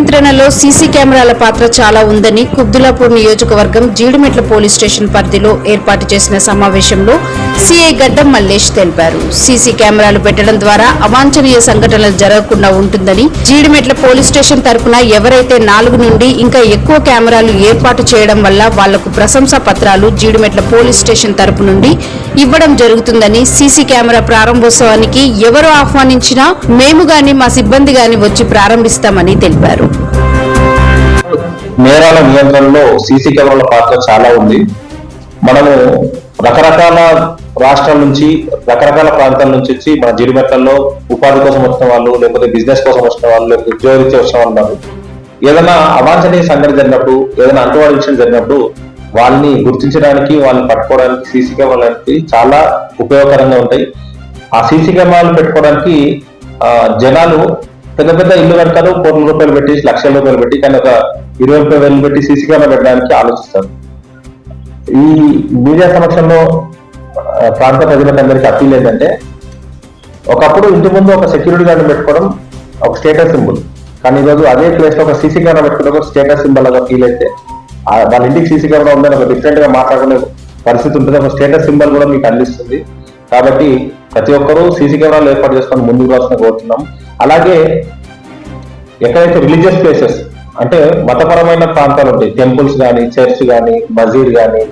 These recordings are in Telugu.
నియంత్రణలో సీసీ కెమెరాల పాత్ర చాలా ఉందని కుబ్దులాపూర్ నియోజకవర్గం జీడిమెట్ల పోలీస్ స్టేషన్ పరిధిలో ఏర్పాటు చేసిన సమావేశంలో సీఐ గడ్డం మల్లేష్ తెలిపారు. సీసీ కెమెరాలు పెట్టడం ద్వారా అవాంఛనీయ సంఘటనలు జరగకుండా ఉంటుందని జీడిమెట్ల పోలీస్ స్టేషన్ తరపున ఎవరైతే నాలుగు నుండి ఇంకా ఎక్కువ కెమెరాలు ఏర్పాటు చేయడం వల్ల వాళ్ళకు ప్రశంసా పత్రాలు జీడిమెట్ల పోలీస్ స్టేషన్ తరపు నుండి ఇవ్వడం జరుగుతుందని సీసీ కెమెరా ప్రారంభోత్సవానికి ఎవరు ఆహ్వానించినా మేము గాని మా సిబ్బంది గాని వచ్చి ప్రారంభిస్తామని తెలిపారు. నేరాల నియంత్రణలో సీసీ కెమెరాల పాత్ర చాలా ఉంది. మనము రకరకాల రాష్ట్రాల నుంచి రకరకాల ప్రాంతాల నుంచి వచ్చి మన జిడిమెట్లలో ఉపాధి కోసం వచ్చిన వాళ్ళు లేకపోతే బిజినెస్ కోసం వచ్చిన వాళ్ళు లేకపోతే ఉద్యోగరీత్యా వచ్చిన వాళ్ళు ఉన్నారు. ఏదైనా అవాంఛనీయ సంఘటన జరిగినప్పుడు ఏదైనా అంటువాడి విషయం జరిగినప్పుడు వాళ్ళని గుర్తించడానికి వాళ్ళని పట్టుకోవడానికి సీసీ కెమెరాలు అనేది చాలా ఉపయోగకరంగా ఉంటాయి. ఆ సీసీ కెమెరాలు పెట్టుకోవడానికి జనాలు పెద్ద పెద్ద ఇల్లు కడతారు కోట్ల రూపాయలు పెట్టి లక్షల రూపాయలు పెట్టి కానీ ఒక ఇరవై ముప్పై వేలు పెట్టి సీసీ కెమెరా పెట్టడానికి ఆలోచిస్తారు. ఈ మీడియా సమక్షంలో ప్రాంత ప్రజలకు అప్పీల్ ఏంటంటే ఒకప్పుడు ఇంటి ముందు ఒక సెక్యూరిటీ గార్డు పెట్టుకోవడం ఒక స్టేటస్ సింబల్. కానీ ఈరోజు అదే ప్లేస్లో ఒక సీసీ కెమెరా పెట్టుకుంటే ఒక స్టేటస్ సింబల్ లాగా ఫీల్ అయితే వాళ్ళ ఇంటికి సీసీ కెమెరా ఉందని ఒక డిఫరెంట్గా మాట్లాడుకునే పరిస్థితి ఉంటుంది. ఒక స్టేటస్ సింబల్ కూడా మీకు అందిస్తుంది. కాబట్టి ప్రతి ఒక్కరూ సీసీ కెమెరాలు ఏర్పాటు చేసుకొని ముందుకు రావాల్సిన కోరుతున్నాం. అలాగే ఎక్కడైతే రిలీజియస్ ప్లేసెస్ అంటే మతపరమైన ప్రాంతాలు ఉంటాయి. టెంపుల్స్ కానీ చర్చ్ కానీ మసీద్ కానీ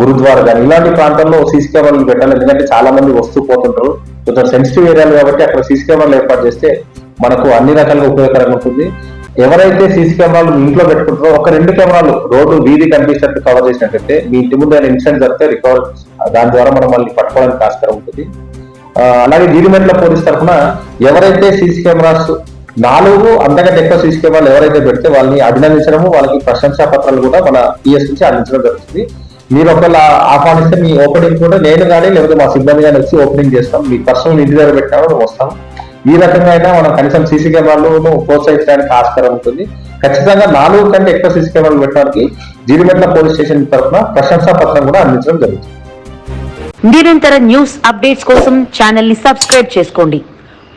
గురుద్వారా కానీ ఇలాంటి ప్రాంతాల్లో సీసీ కెమెరాలు పెట్టాలి. ఎందుకంటే చాలా మంది వస్తూ పోతుంటారు. కొంచెం సెన్సిటివ్ ఏరియాలు కాబట్టి అక్కడ సీసీ కెమెరాలు ఏర్పాటు చేస్తే మనకు అన్ని రకాలుగా ఉపయోగకరంగా ఉంటుంది. ఎవరైతే సీసీ కెమెరాలు మీ ఇంట్లో పెట్టుకుంటారో ఒక రెండు కెమెరాలు రోడ్డు వీధి కనిపించినట్టు కవర్ చేసినట్టయితే మీ ఇంటి ముందు ఏదైనా ఇన్సిడెంట్ జరిగితే రికవర్ దాని ద్వారా మనం మళ్ళీ పట్టుకోవడానికి ఆస్కారం ఉంటుంది. అలాగే అలాగే జీడిమెట్ల పోలీస్ తరఫున ఎవరైతే సీసీ కెమెరాస్ నాలుగు అంతకంటే ఎక్కువ సీసీ కెమెరాలు ఎవరైతే పెడితే వాళ్ళని అభినందించడము వాళ్ళకి ప్రశంసా పత్రాలు కూడా మన పిఎస్ నుంచి అందించడం జరుగుతుంది. మీరు ఒకవేళ ఆహ్వానిస్తే మీ ఓపెనింగ్ కూడా నేను కానీ లేకపోతే మా సిబ్బంది కానీ వచ్చి ఓపెనింగ్ చేస్తాం. మీ పర్సనల్ ఇంటి దగ్గర పెట్టినా వస్తాం. ఈ రకంగా అయినా మనం కనీసం సీసీ కెమెరాలను ప్రోత్సహించడానికి ఆస్కారం ఉంటుంది. ఖచ్చితంగా నాలుగు కంటే ఎక్కువ సీసీ కెమెరాలు పెట్టడానికి జీడిమెట్ల పోలీస్ స్టేషన్ తరఫున ప్రశంసా పత్రం కూడా అందించడం జరుగుతుంది. నిరంతర న్యూస్ అప్డేట్స్ కోసం ఛానల్ని సబ్స్క్రైబ్ చేసుకోండి.